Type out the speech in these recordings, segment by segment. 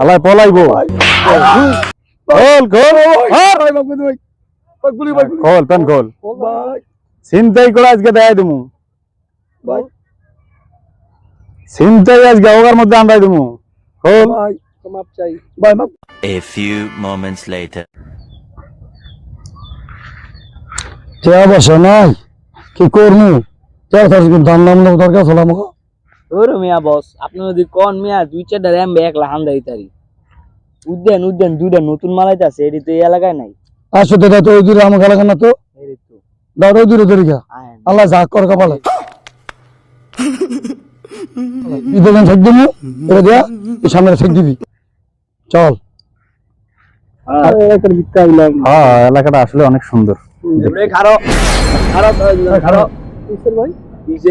আলাই পলাইবো। গুলি গুলি। খোল পেন খোল চিন্তাই করে আজকে দেখাই দিমু। ভাই চিন্তাই আজকে ওগার মধ্যে আন্দাই দিমু। খোল ভাই মাপ চাই ভাই মাপ A few moments later. কে বসে নাই কি করমু? তার দাম নাম লোক দরকার আমাকে ওরে মিয়া বস আপনি যদি কোন মিয়া দুই চারটা র্যাম এক লাহান দেয় তারি। উদ্যান উদ্যান দুইটা নতুন মালাইতে আছে এটি তো এই এলাকায় নাই। আসো দাদা তো ওই দূরে আমাকে লাগান না তো? দাদা ওই দূরে দূরে গা আল্লাহ যা কর কপালে। ঈদের ছেক দিবি এটা দিয়া এই সামনে ছেক দিবি। চল। হ্যাঁ এলাকাটা আসলে অনেক সুন্দর। খারো খারো খারো। ভাই? নিচে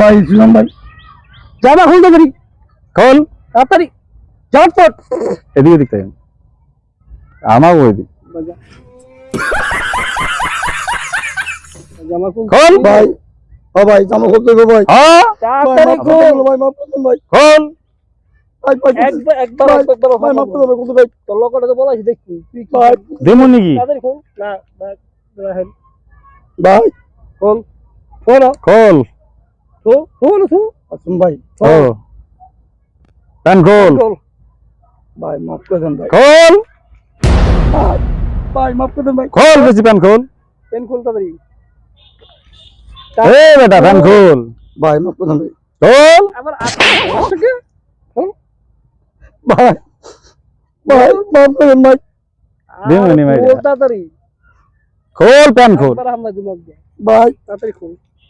ভাই সুনাম ভাই। জামা খুলতে পারি খোল। তাড়াতাড়ি। ঝটপট। এদিকে দিক থেকে আমার ওই দিক জামা খুল। খোল। ভাই। ও ভাই জামা খুলতে গো ভাই। হ্যাঁ তাড়াতাড়ি খুল ভাই মাফ করে ভাই। খোল। ভাই ভাই একবার একবার ভাই, একবার ভাই মাফ করে দেন খুলতে ভাই। তোর লগটা তো বলাইছি দেখছি তুই কি ভাই। দিমু নাকি? তাড়াতাড়ি খুল। না না রাহেল ভাই। খোল। খোল তো খোল খোল খোল ভাই মাফ করে দেন ভাই। খোল ভাই, ভাই মাফ করে দেন ভাই। খোল বেশি পেন খোল পেন খোল তাড়াতাড়ি এ বেটা পেন খোল ভাই মাফ করে দেন ভাই। খোল আবার ভাই। ভাই মাফ করে দেন ভাই। দিমু ভাই। খোল তাড়াতাড়ি। খোল পেন খোল একবার আমরা দিমাগ দে ভাই তাড়াতাড়ি খোল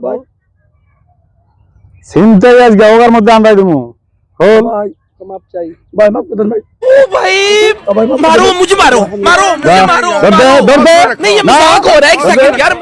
ভাই চিন্তাই আজকে ওগার মধ্যে আন্দাই দিমু খোল ভাই মাপ চাই ভাই মাফ করে দেন ভাই ओ भाई ভাই মাফ করে मारो দেন। मुझे मारो मारो मुझे যা, मारो ধর দে, ধর দে। नहीं ये না, मजाक हो रहा है एक ধর দে। सेकंड यार